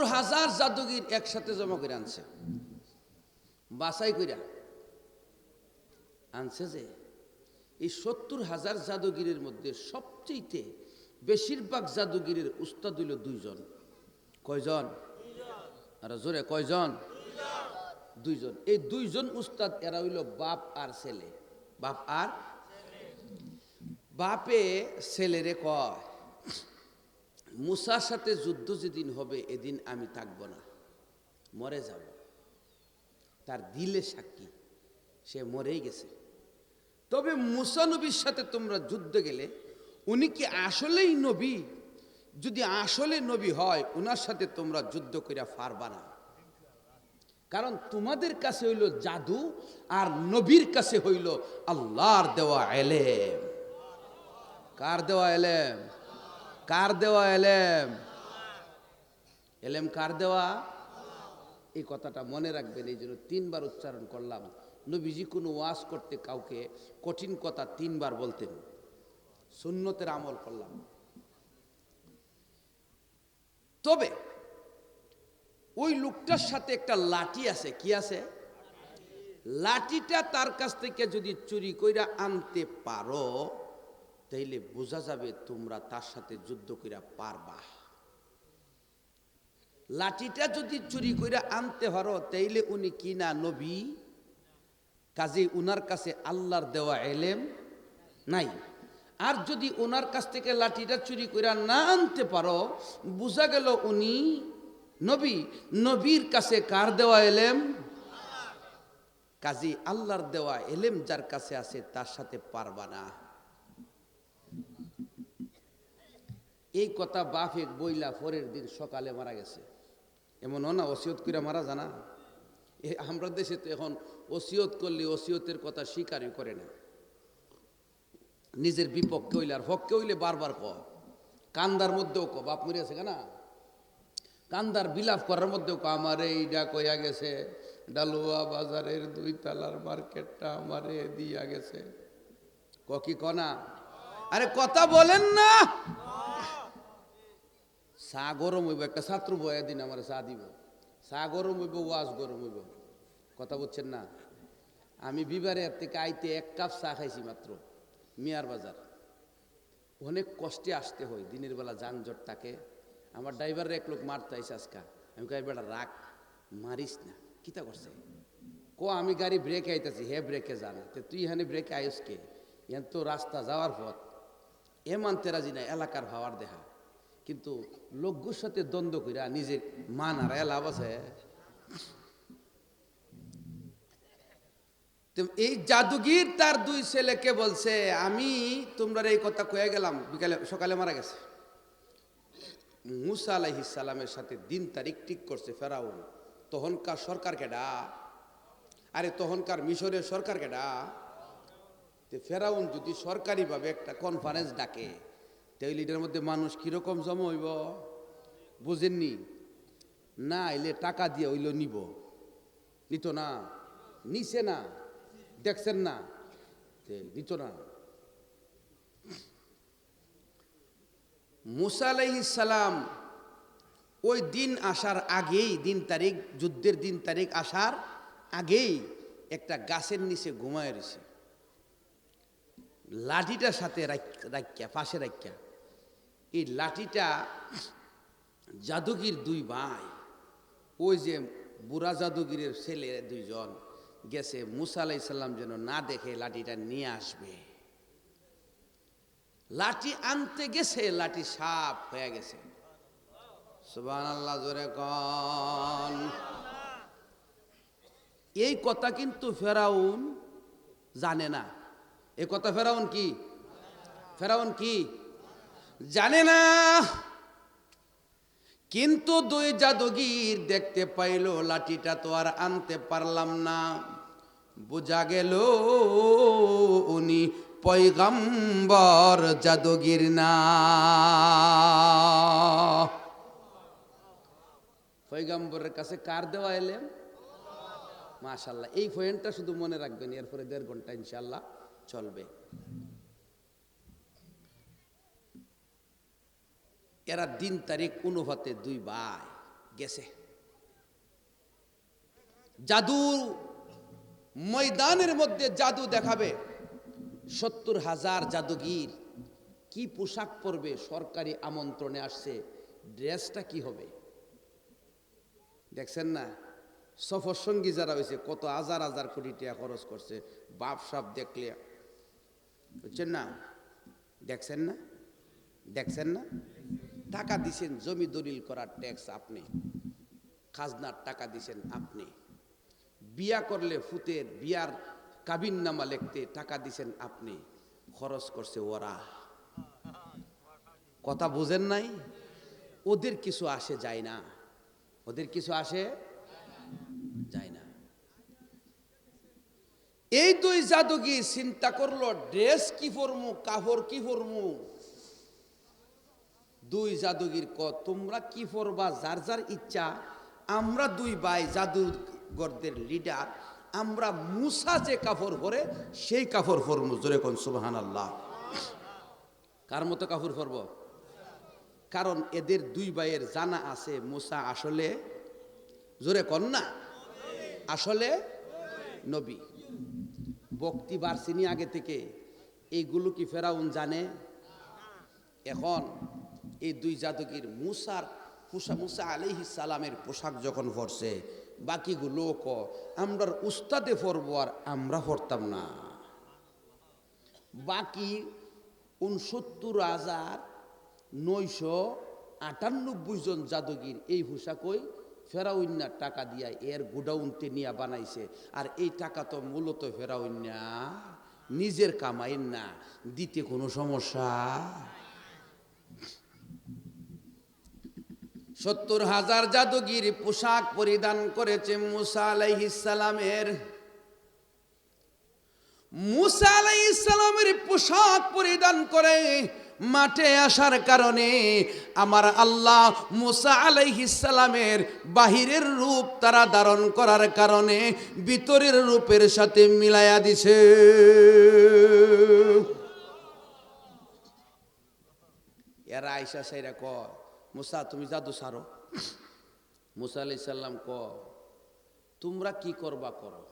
সত্তর হাজার জাদুগির একসাথে জমা করে আনছে। বাসাই কইরা। আনছে যে, এই সত্তর হাজার জাদুগিরের মধ্যে সবচেয়ে বেশিরভাগ জাদুগিরের উস্তাদ হইল দুইজন। কয়জন? আর জোরে, কয়জন? দুইজন। এই দুইজন উস্তাদ, এরা হইল বাপ আর ছেলে। বাপ আর? বাপে ছেলেরে কয় মুসার সাথে যুদ্ধ যেদিন হবে, এদিন আমি থাকব না। মরে যাব। তার দিলে সাক্ষী, সে মরেই গেছে। তবে মুসা নবীর সাথে তোমরা যুদ্ধ গেলে, উনি কি আসলেই নবী? যদি আসলে নবী হয় ওনার সাথে তোমরা যুদ্ধ করিয়া পারবা না। কারণ তোমাদের কাছে হইল জাদু, আর নবীর কাছে হইল আল্লাহর দেওয়া এলেম। কার দেওয়া এলেম? কার দেওয়া এলেম? এলেম কার দেওয়া? এই কথাটা মনে রাখবেন, এই জন্য তিনবার উচ্চারণ করলাম। নবীজি কোনো ওয়াজ করতে কাউকে কঠিন কথা তিনবার বলতেন। সুন্নতের আমল করলাম। তবে ওই লোকটার সাথে একটা লাঠি আছে, কি আছে? লাঠিটা তার কাছ থেকে যদি চুরি কইরা আনতে পারো তাইলে বোঝা যাবে তোমরা তার সাথে যুদ্ধ কইরা পারবা। লাঠিটা যদি চুরি কইরা আনতে পারো, তাইলে উনি কিনা নবী? কাজে উনার কাছে আল্লাহর দেওয়া এলেম নাই। আর যদি ওনার কাছ থেকে লাঠিটা চুরি কইরা না আনতে পারো, বোঝা গেল উনি নবী। নবীর কাছে কার দেওয়া এলেম? কাজী আল্লাহর দেওয়া এলেম যার কাছে আছে, তার সাথে পারবা না। এই কথা বাফে বইলা পরের দিন সকালে মারা গেছে। এমন না, ওসিয়ত করে মারা জানা আমরা দেশে তো এখন ওসিয়ত করলে ওসিয়তের কথা স্বীকারই করে না। নিজের বিপক্ষে হইলে আর হককে হইলে বারবার ক কান্দার মধ্যেও ক বাপ মরিয়াছে কেনা? কান্দার বিলাপ করার মধ্যেও ক আমার এইটা কইয়া গেছে, ডালুয়া বাজারের দুই তালার মার্কেটটা আমারে দিয়া গেছে। ক কি কনা আরে কথা বলেন না! চা গরম হইব, একটা ছাত্র বয়া দিন আমার চা দিব। চা গরম হইব, ওয়াজ গরম হইব। কথা বলছেন না? আমি বিবারের থেকে আইতে এক কাপ চা খাইছি মাত্র, মিয়ার বাজার। অনেক কষ্টে আসতে হয়, দিনের বেলা যানজট থাকে আমার ড্রাইভারের এক লোক মারতে আইসে আজকা। আমি কই বেটা রাখ মারিস না। কিতা করছে? কো, আমি গাড়ি ব্রেকে আইতেছি, হে ব্রেকে যান। তো তুই এখানে ব্রেকে আইস কে? এন তো রাস্তা যাওয়ার পথ। এ মানতে রাজি না, এলাকার ভাবার দেখা কিন্তু লোকগুর সাথে দ্বন্দ্ব কইরা নিজের মান আর লাভ আছে। এই জাদুগির তার দুই ছেলেকে বলছে, আমি তোমরা এই কথা কয়ে গেলাম, বিকালে, সকালে মারা গেছে। মুসা সালামের সাথে দিন তারিখ ঠিক করছে ফেরাউন। তখনকার সরকার কেডা? আরে তখনকার মিশরের সরকার কেডা? ফেরাউন যদি সরকারিভাবে একটা কনফারেন্স ডাকে তাহলে এটার মধ্যে মানুষ কীরকম জমা হইব? বুঝেননি? না, এলে টাকা দিয়ে হইল নিব। নিত না? নিছে না? দেখছেন না? নিত না। মুসা সালাম ওই দিন আসার আগেই, দিন তারিখ, যুদ্ধের দিন তারিখ আসার আগেই একটা গাছের নিচে ঘুমায় রয়েছে। লাঠিটার সাথে রাখিয়া পাশে রাখিয়া এই লাঠিটা জাদুগির দুই ভাই, ওই যে বুড়া জাদুগিরের ছেলে দুইজন গেছে মুসা আলাই সাল্লাম যেন না দেখে লাঠিটা নিয়ে আসবে। লাঠি আনতে গেছে, লাঠি সাপ হয়ে গেছে। সুবান কন। এই কথা কিন্তু ফেরাউন জানে না। এ কথা ফেরাউন কি? ফেরাউন কি? জানে না। কিন্তু দুই জাদুগির দেখতে পাইল, লাঠিটা তো আর আনতে পারলাম না। বোঝা গেল উনি পয়গম্বর জাদুগির না। পয়গম্বরের কাছে কার দেওয়া এলেন মাশাল্লাহ এই পয়েন্টটা শুধু মনে রাখবেন, এরপরে দেড় ঘণ্টা ইনশাল্লাহ চলবে। এরা দিন তারিখ অনুপাতে দুই ভাই গেছে। জাদু ময়দানের মধ্যে জাদু দেখাবে। সত্তর হাজার জাদুগির কি পোশাক পরবে, সরকারি আমন্ত্রণে আসছে, ড্রেসটা কি হবে? দেখছেন না? সফর সঙ্গী যারা হয়েছে, কত হাজার হাজার কোটি টাকা খরচ করছে, বাপ সাপ দেখলে। বুঝছেন না? দেখছেন না? দেখছেন না? টাকা দিছেন, জমি দলিল করার ট্যাক্স আপনি, খাজনার টাকা দিছেন আপনি। বিয়া করলে ফুতের, বিয়ার কাবিন নামা লিখতে টাকা দিছেন আপনি, খরচ করছে ওরা। কথা বুঝেন নাই? ওদের কিছু আসে যায় না। ওদের কিছু আসে যায় না। এই দুই জাদুগির চিন্তা করল, ড্রেস কি পরমু, কাপড় কি পরমু? দুই জাদুগির ক, তোমরা কি পরবা যার যার ইচ্ছা। আমরা দুই ভাই জাদুগরদের লিডার আমরা মুসা যে কাপড় পরে, সেই কাপড় পরমু জোরে কোন সুবাহান আল্লাহ কার মতো কাপড় পরব? কারণ এদের দুই ভাইয়ের জানা আছে মুসা আসলে, জোরে কন না? আসলে নবী। বক্তি বাড়ছিনি আগে থেকে। এইগুলো কি ফেরাউন জানে? এখন এই দুই জাদুকির মুসার মুসা মুসা আলিহি সালামের পোশাক যখন পরছে, বাকিগুলো ক, আমরার উস্তাদে পরবো আর আমরা পরতাম না। বাকি উনসত্তর হাজার নয়শো আটানব্বই জন জাদুগির এই পোশাকই ফেরাউন্না টাকা দিয়া এর গোডাউনতে নিয়ে বানাইছে। আর এই টাকা তো মূলত ফেরাউন্না নিজের কামাইন না, দিতে কোনো সমস্যা? সত্তর হাজার জাদুগির পোশাক পরিধান করেছে মুসা আলাইহিসালামের মুসা আলাইহিসালামের পোশাক পরিধান করে মাঠে আসার কারণে আমার আল্লাহ মুসা আলাইহিসালামের বাহিরের রূপ তারা ধারণ করার কারণে ভিতরের রূপের সাথে মিলাইয়া দিছে। এরা আইসা সাইরা ক মুসা, তুমি জাদু সারো। মুসা আলাইহিস সাল্লাম ক তোমরা কি করবা করো?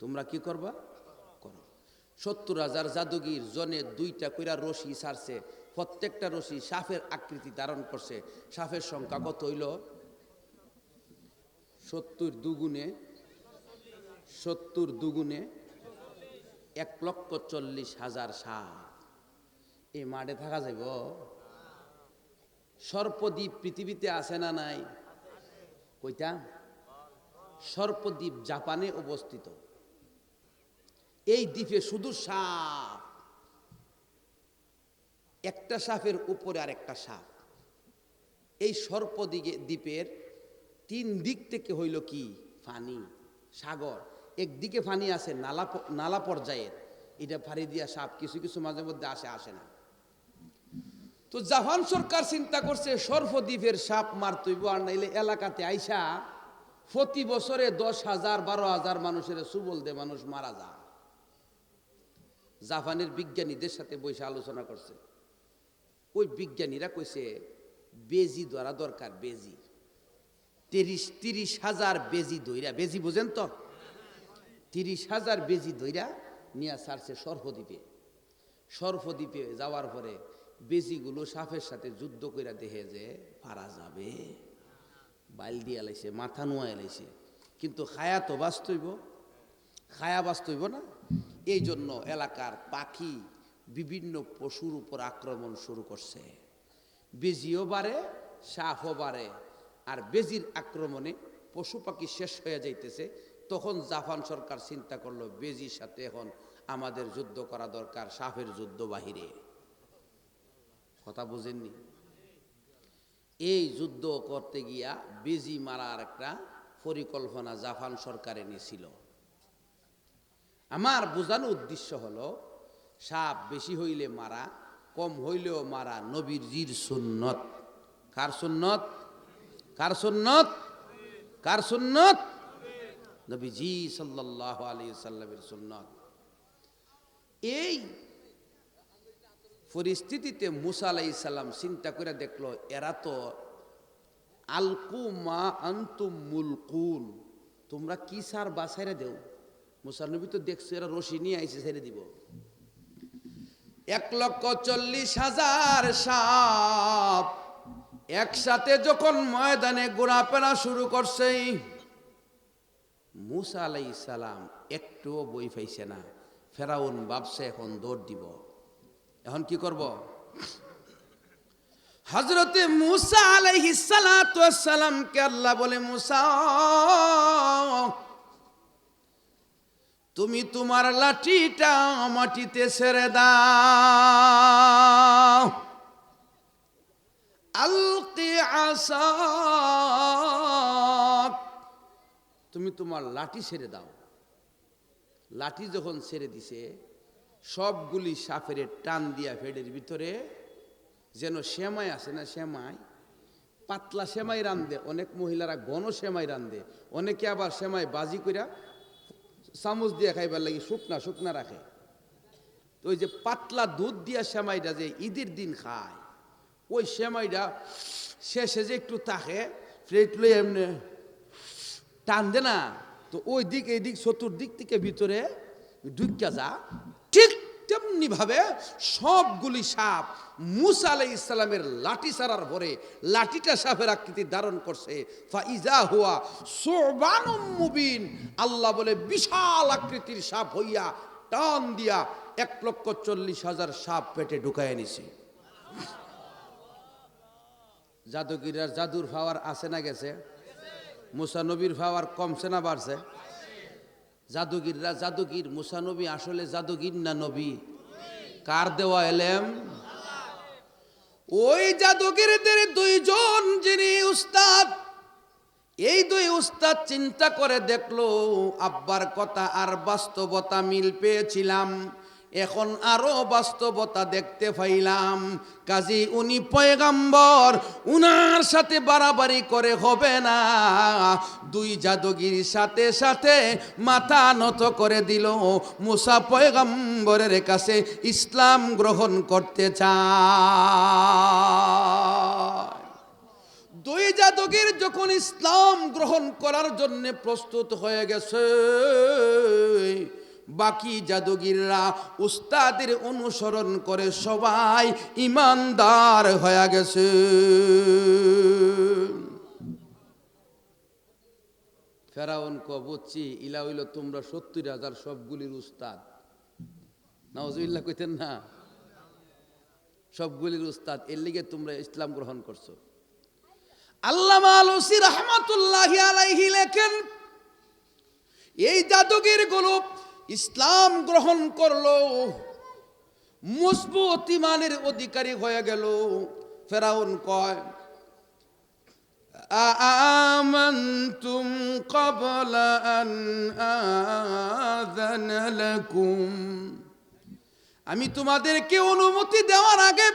তোমরা কি করবা করো? সত্তর হাজার জাদুগির জনে দুইটা কইরা রশি ছাড়ছে প্রত্যেকটা রশি সাফের আকৃতি ধারণ করছে। সাফের সংখ্যা কত হইল? সত্তর দুগুণে সত্তর দুগুণে এক লক্ষ চল্লিশ হাজার সাপ এই মাঠে থাকা যাইব? সর্পদ্বীপ পৃথিবীতে আছে না নাই? কইতা? সর্পদ্বীপ জাপানে অবস্থিত। এই দ্বীপে শুধু সাপ। একটা সাপের উপরে আর একটা সাপ। এই সর্পদিকে দ্বীপের তিন দিক থেকে হইল কি? ফানি, সাগর। একদিকে ফানি আছে, নালা নালা পর্যায়ের। এটা ফাড়ি দিয়া সাপ কিছু কিছু মাঝে মধ্যে আসে আসে না। তো জাপান সরকার চিন্তা করছে, সর্পদ্বীপের সাপ মারতইব, আর নাইলে এলাকাতে আইসা প্রতি বছরে দশ হাজার, বারো হাজার মানুষের সুবল দে মানুষ মারা যায়। জাপানের বিজ্ঞানীদের সাথে বসে আলোচনা করছে। ওই বিজ্ঞানীরা কইছে, বেজি ধরা দরকার, বেজি। তিরিশ তিরিশ হাজার বেজি ধইরা, বেজি বোঝেন তো? তিরিশ হাজার বেজি ধইরা নিয়ে ছাড়ছে সর্পদ্বীপে। সর্পদ্বীপে যাওয়ার পরে বেজিগুলো সাপের সাথে যুদ্ধ কইরা দেখে যে পারা যাবে। বাইল দিয়ে লাইছে, মাথা নোয়া লাইছে। কিন্তু খায়া তো বাস্তইব, খায়া বাস্তইব না। এই জন্য এলাকার পাখি বিভিন্ন পশুর উপর আক্রমণ শুরু করছে। বেজিও বাড়ে সাপও বাড়ে। আর বেজির আক্রমণে পশু পাখি শেষ হয়ে যাইতেছে। তখন জাপান সরকার চিন্তা করল, বেজির সাথে এখন আমাদের যুদ্ধ করা দরকার সাপের যুদ্ধ বাহিরে। কথা বুঝেননি। এই যুদ্ধ করতে গিয়া বেজি মারার একটা পরিকল্পনা জাপান সরকারে নিয়েছিল আমার বোঝানো উদ্দেশ্য হলো, সাপ বেশি হইলে মারা, কম হইলেও মারা নবীর জির সুন্নত। কার সুন্নত? কার সুন্নত? কার সুন্নত? নবীজি সাল্লাহ আলী সাল্লামের সুন্নত। এই পরিস্থিতিতে মুসা আলাই সাল্লাম চিন্তা করে দেখল, এরা তো আলকু মা আন্তুম মুলকুন, তোমরা কি সার বা ছেড়ে দেও মুসানবী তো দেখছ, এরা রশি নিয়ে আইসে ছেড়ে দিব। এক লক্ষ চল্লিশ হাজার সাপ একসাথে যখন ময়দানে ঘোরাফেরা শুরু করছে, মুসা আলাই সালাম একটুও বই পাইছে না। ফেরাউন বাপসে এখন দৌড় দিব। এখন কি করব? হজরতে মুসা আলাইহি সালামকে আল্লাহ বলে, মুসা, তুমি তোমার লাঠিটা মাটিতে ছেড়ে দাও। আলকি আসাক। তুমি তোমার লাঠি ছেড়ে দাও। লাঠি যখন ছেড়ে দিছে সবগুলি সাপের টান দিয়া ফেডের ভিতরে, যেন সেমাই আছে না সেমাই, পাতলা সেমাই রান্ধে অনেক মহিলারা ঘন সেমাই রান্ধে অনেকে আবার সেমাই বাজি কইরা চামচ দিয়ে খাইবার লাগে শুকনা শুকনা রাখে। তো ওই যে পাতলা দুধ দিয়া সেমাইটা যে ঈদের দিন খায়, ওই সেমাইটা শেষে যে একটু তাকে প্লেট লই এমনি টান দে না, তো ওই দিক এই দিক চতুর্দিক থেকে ভিতরে ঢুকিয়া যা ঠিক তেমনি ভাবে সবগুলি সাপ মুসা আলাই ইসলামের লাঠি সারার পরে লাঠিটা সাপের আকৃতি ধারণ করছে। ফাইজা হুয়া মুবিন। আল্লাহ বলে, বিশাল আকৃতির সাপ হইয়া টান দিয়া এক লক্ষ চল্লিশ হাজার সাপ পেটে ঢুকায় নিছে। জাদুগিরার জাদুর ফাওয়ার আছে না গেছে? মুসা নবীর ফাওয়ার কমছে না বাড়ছে? জাদুগিররা জাদুগির, মুসানবী আসলে জাদুগির না নবী? কার দেওয়া এলেম? ওই জাদুগিরদের দুইজন যিনি উস্তাদ, এই দুই উস্তাদ চিন্তা করে দেখল, আব্বার কথা আর বাস্তবতা মিল পেয়েছিলাম। এখন আরও বাস্তবতা দেখতে পাইলাম। কাজী উনি পয়গাম্বর, উনার সাথে বাড়াবাড়ি করে হবে না। দুই জাদুগির সাথে সাথে মাথা নত করে দিল। মুসা পয়গাম্বরের কাছে ইসলাম গ্রহণ করতে চায়। দুই জাদুগির যখন ইসলাম গ্রহণ করার জন্য প্রস্তুত হয়ে গেছে বাকি জাদুগিররা উস্তাদের অনুসরণ করে সবাই ইমানদার হয়ে গেছে। ফেরাউন ক, বুঝছি, ইলা হইল তোমরা সত্তর হাজার সবগুলির উস্তাদ। নওয়াজুল্লাহ কইতেন না? সবগুলির উস্তাদ, এর লিগে তোমরা ইসলাম গ্রহণ করছ। আল্লামা আলসি আলাইহি লেখেন, এই জাদুগিরগুলো ইসলাম গ্রহণ করলো মজবুত ইমানের অধিকারী হয়ে গেল ফেরাউন কয় آمنتم قبل أن آذن لكم আমি তোমাদেরকে অনুমতি দেওয়ার আগে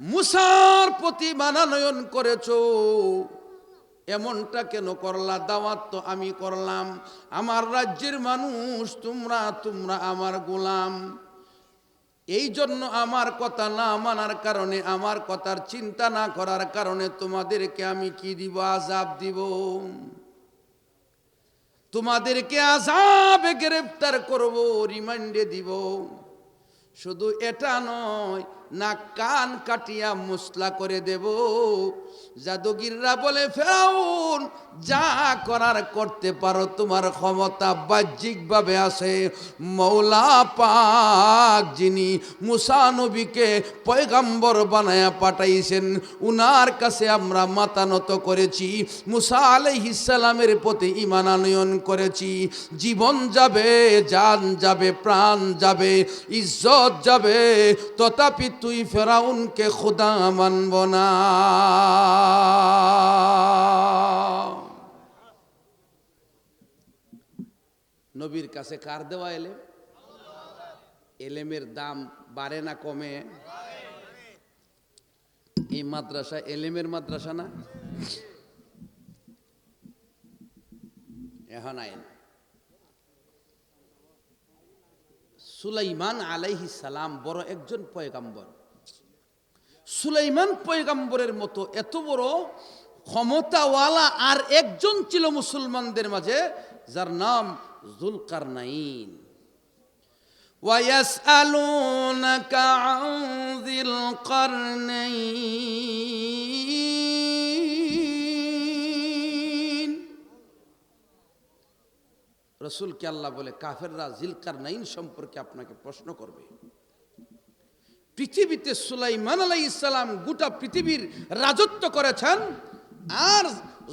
মুসার প্রতি মানানয়ন করেছো এমনটা কেন করলা? দাওয়াত তো আমি করলাম। আমার রাজ্যের মানুষ, তোমরা তোমরা আমার গোলাম। এই জন্য আমার কথা না মানার কারণে, আমার কথার চিন্তা না করার কারণে তোমাদেরকে আমি কি দিব? আজাব দিব। তোমাদেরকে আজাবে গ্রেফতার করব, রিমান্ডে দিব। শুধু এটা নয় না কান কাটিয়া মুসলা করে দেব। জাদুগিররা বলে ফেরাউন যা করার করতে পারো, তোমার ক্ষমতা বাহ্যিকভাবে আছে। মৌলা পাক যিনি মুসা নবীকে পয়গাম্বর বানায়া পাঠাইছেন, উনার কাছে আমরা মাতানত করেছি। মুসা আলাইহিসালামের প্রতি ইমানানয়ন করেছি। জীবন যাবে যান যাবে, প্রাণ যাবে, ইজ্জত যাবে। তথাপি তুই ফেরাউনকে খুদা মানব না। নবীর কাছে কার দেওয়া এলেম? এলেমের দাম বাড়ে না কমে? এই মাদ্রাসা এলেমের মাদ্রাসা না? এখন আইন। সুলাইমান আলাইহি সালাম বড় একজন পয়গাম্বর। সুলাইমান পয়গাম্বরের মতো এত বড় ক্ষমতাওয়ালা আর একজন ছিল মুসলমানদের মাঝে, যার নাম জুলকার নাইন ويسألونك عن ذي القرنين রসুলকে আল্লাহ বলে কাফেররা জিলকার নাইন সম্পর্কে আপনাকে প্রশ্ন করবে পৃথিবীতে সুলাইমান আলাই ইসলাম গোটা পৃথিবীর রাজত্ব করেছেন আর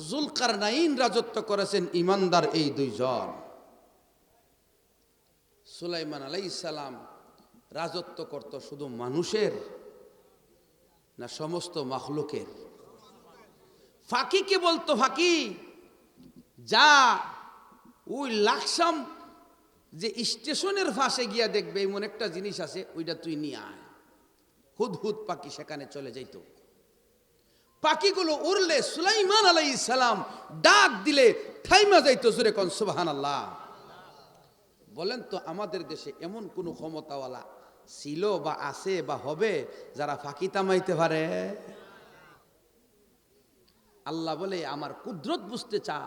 জুলকার নাইন রাজত্ব করেছেন ইমানদার এই দুইজন সুলাইমান আলাই ইসলাম রাজত্ব করত শুধু মানুষের না সমস্ত মাখলুকের? ফাঁকিকে বলতো ফাঁকি? যা ওই লাকসাম যে স্টেশনের পাশে গিয়া দেখবে, এমন একটা জিনিস আছে, ওইটা তুই নিয়ে আয়। হুদ হুদ পাখি সেখানে চলে যাইত। পাখিগুলো উড়লে সুলাইমান আলাই সালাম ডাক দিলে থাইমা যাইতো জুরে কন সুবাহান আল্লাহ বলেন তো, আমাদের দেশে এমন কোনো ক্ষমতাওয়ালা ছিল বা আছে বা হবে যারা ফাঁকি তামাইতে পারে? আল্লাহ বলে, আমার কুদরত বুঝতে চা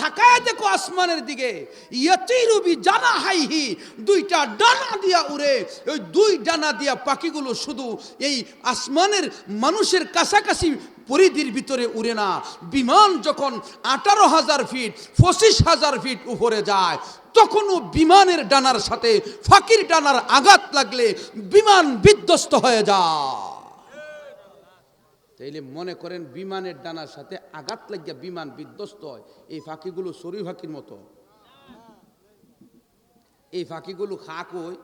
তাকায় দেখো আসমানের দিকে, ইয়াতিরুবি জানা হাইহি, দুইটা ডানা দিয়া উড়ে, ওই দুই ডানা দিয়া পাখিগুলো শুধু এই আসমানের মানুষের কাছাকাছি পরিধির ভিতরে উড়ে না। বিমান যখন আঠারো হাজার ফিট, পঁচিশ হাজার ফিট উপরে যায়, তখনও বিমানের ডানার সাথে, ফাঁকির ডানার আঘাত লাগলে বিমান বিধ্বস্ত হয়ে যায়। তাইলে মনে করেন বিমানের ডানার সাথে আঘাত লাগিয়া বিমান বিধ্বস্ত হয়। এই ফাঁকিগুলো সরি ফাঁকির মতো। এই ফাঁকিগুলো খা কই?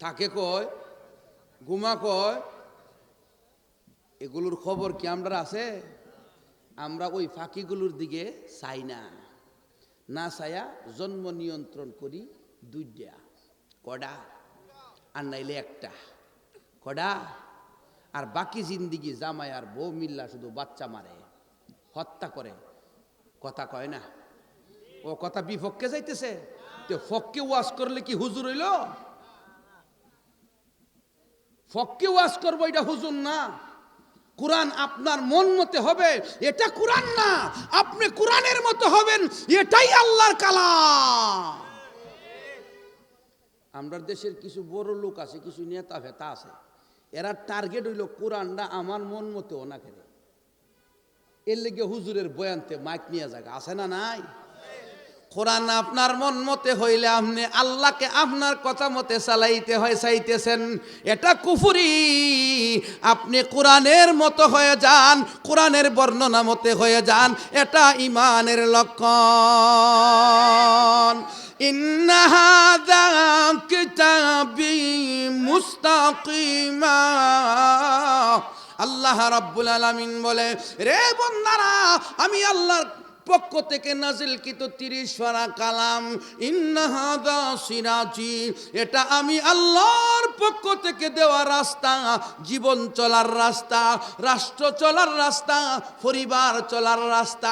থাকে কয় ঘুমা কয় এগুলোর খবর কি আমরা আছে? আমরা ওই ফাঁকিগুলোর দিকে চাই না। না চাইয়া জন্ম নিয়ন্ত্রণ করি দুইটা। কডা আর নাইলে একটা। কডা আর বাকি জিন্দিগি জামাই আর বউ মিল্লা শুধু বাচ্চা মারে, হত্যা করে। কথা কয় না? ও কথা বিপক্ষে যাইতেছে? ফককে ওয়াশ করলে কি হুজুর হইল? ফককে ওয়াশ করব এটা হুজুর না। কোরআন আপনার মন মতে হবে, এটা কোরআন না। আপনি কোরআনের মতো হবেন, এটাই আল্লাহর কালাম। আমরা দেশের কিছু বড় লোক আছে, কিছু নেতা ভেতা আছে। এরা টার্গেট হইল কোরআনটা আমার মন মতো খেলে। এর লেগে হুজুরের বয়ান্তে মাইক নিয়ে জায়গা আছে না নাই? কোরআন আপনার মন মতে হইলে আপনি আল্লাহকে আপনার কথা মতে চালাইতে হয়, চাইতেছেন। এটা কুফুরি। আপনি কোরআনের মতো হয়ে যান, কোরআনের বর্ণনা মতে হয়ে যান, এটা ইমানের লক্ষণ। إن هذا كتابي مستقيما আল্লাহ রাব্বুল আলামিন বলে রে বন্দারা আমি আল্লাহর পক্ষ থেকে নাজিলকৃত তিরিশ ফারা কালাম সিরাজি এটা আমি আল্লাহর পক্ষ থেকে দেওয়া রাস্তা, জীবন চলার রাস্তা, রাষ্ট্র চলার রাস্তা, পরিবার চলার রাস্তা,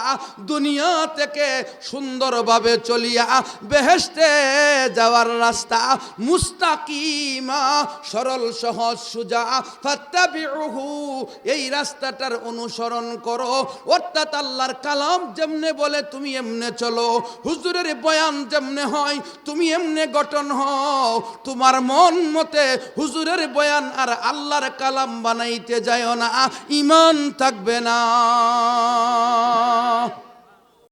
দুনিয়া থেকে সুন্দরভাবে চলিয়া বেহেশতে যাওয়ার রাস্তা, মুস্তাকিমা, সরল, সহজ, সুজা, ফাত্তাবিউহু, এই রাস্তাটার অনুসরণ করো। অর্থাৎ আল্লাহর কালাম যেমনে বলে তুমি এমনে চলো, হুজুরের বয়ান যেমনে হয়, তুমি এমনে গঠন হও। তোমার মন মতে হুজুরের বয়ান আর আল্লাহর কালাম বানাইতে যায় না, ইমান থাকবে না।